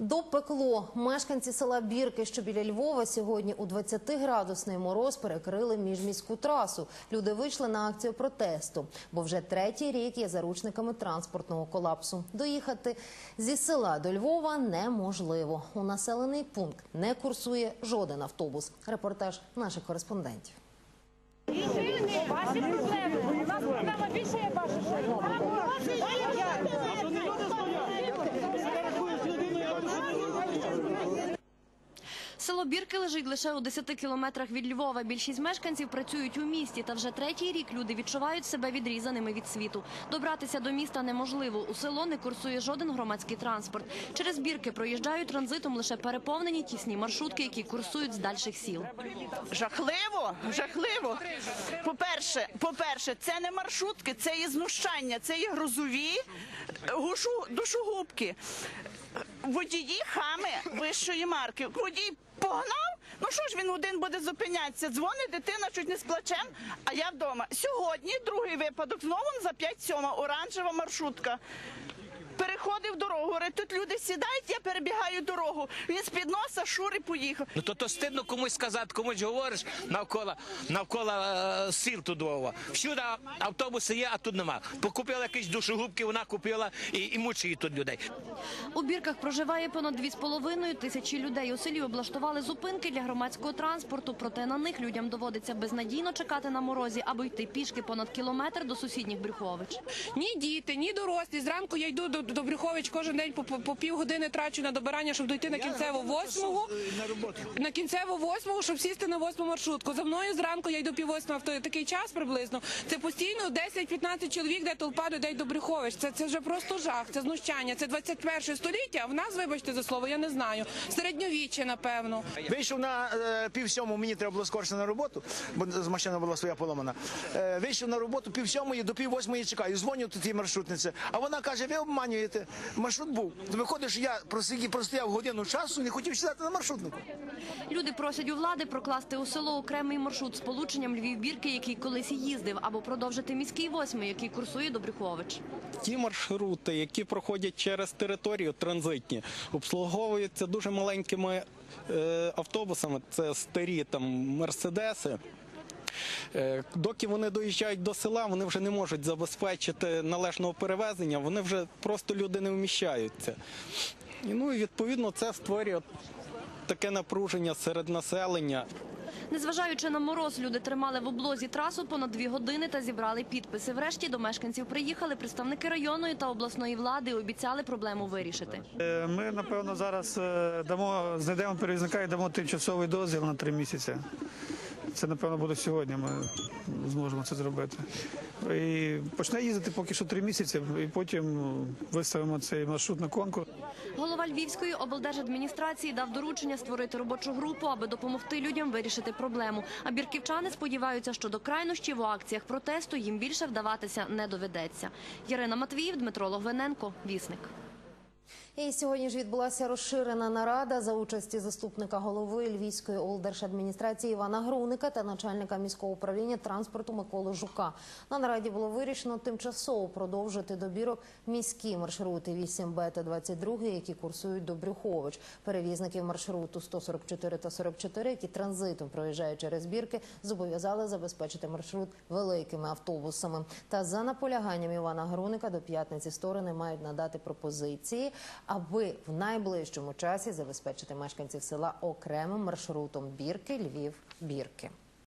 Допекло. Мешканці села Бірки, що біля Львова, сьогодні у 20-градусний мороз перекрили міжміську трасу. Люди вийшли на акцію протесту, бо вже третій рік є заручниками транспортного колапсу. Доїхати зі села до Львова неможливо. У населений пункт не курсує жоден автобус. Репортаж наших кореспондентів. Thank you. Село Бірки лежить лише у 10 кілометрах від Львова. Більшість мешканців працюють у місті, та вже третій рік люди відчувають себе відрізаними від світу. Добратися до міста неможливо. У село не курсує жоден громадський транспорт. Через Бірки проїжджають транзитом лише переповнені тісні маршрутки, які курсують з дальших сіл. Жахливо, жахливо. По-перше, по-перше, це не маршрутки, це є знущання, це є грузові е, душогубки. Водії хами вищої марки. Водій погнав. Ну що ж він один буде зупинятися? Дзвонить дитина чуть не з плачем, а я вдома. Сьогодні другий випадок знову за 5-7 оранжева маршрутка. Переходив дорогу, говорить, тут люди сідають, я перебігаю дорогу. Він з-під носа шури поїхав. Ну то, то стидно комусь сказати, комусь говориш навколо навколо е, сіл тут Львова. Всюди автобуси є, а тут нема. Покупила якісь душогубки, вона купила і, і мучить тут людей. У Бірках проживає понад 2,5 тисячі людей. У селі облаштували зупинки для громадського транспорту, проте на них людям доводиться безнадійно чекати на морозі або йти пішки понад кілометр до сусідніх Брюхович. Ні діти, ні дорослі. Зранку я йду до, до Брюхович кожен день по, по, по півгодини трачу на добирання, щоб дойти на кінцеву восьмого. На кінцеву восьмого, щоб сісти на восьму маршрутку. За мною зранку я йду пів восьмого, в такий час приблизно. Це постійно 10-15 чоловік, де толпа людей до Брюхович. Це, це вже просто жах, це знущання. Це 21 століття. А в нас, вибачте за слово, я не знаю. Середньовіччя, напевно. Вийшов на е, пів сьому, мені треба було скорше на роботу, бо з- машина була своя поломана. Е, вийшов на роботу пів сьомої, до пів восьмої чекаю. Дзвоню тут тій маршрутниці. А вона каже, ви обманюєте. Маршрут був. Виходиш, я просидів, простояв годину часу, не хотів сідати на маршрутнику. Люди просять у влади прокласти у село окремий маршрут з полученням Львів-Бірки, який колись їздив, або продовжити міський восьмий, який курсує до Брюхович. Ті маршрути, які проходять через територію транзитні, обслуговуються дуже маленькими е, автобусами. Це старі там мерседеси. Е, Доки вони доїжджають до села, вони вже не можуть забезпечити належного перевезення, вони вже просто люди не вміщаються. Ну і відповідно це створює таке напруження серед населення. Незважаючи на мороз, люди тримали в облозі трасу понад дві години та зібрали підписи. Врешті до мешканців приїхали представники районної та обласної влади і обіцяли проблему вирішити. Е, Ми напевно зараз е, дамо знайдемо перевізника і дамо тимчасовий дозвіл на три місяці. Це напевно буде сьогодні. Ми зможемо це зробити. І почне їздити поки що три місяці, і потім виставимо цей маршрут на конкурс. Голова Львівської облдержадміністрації дав доручення створити робочу групу, аби допомогти людям вирішити проблему. А бірківчани сподіваються, що до крайнощів у акціях протесту їм більше вдаватися не доведеться. Ярина Матвіїв, Дмитро Логвиненко, Вісник. І сьогодні ж відбулася розширена нарада за участі заступника голови Львівської облдержадміністрації Івана Груника та начальника міського управління транспорту Миколи Жука. На нараді було вирішено тимчасово продовжити добірок міські маршрути 8Б та 22, які курсують до Брюхович. Перевізників маршруту 144 та 44, які транзитом проїжджають через бірки, зобов'язали забезпечити маршрут великими автобусами. Та за наполяганням Івана Груника до п'ятниці сторони мають надати пропозиції, аби в найближчому часі забезпечити мешканців села окремим маршрутом бірки Львів бірки.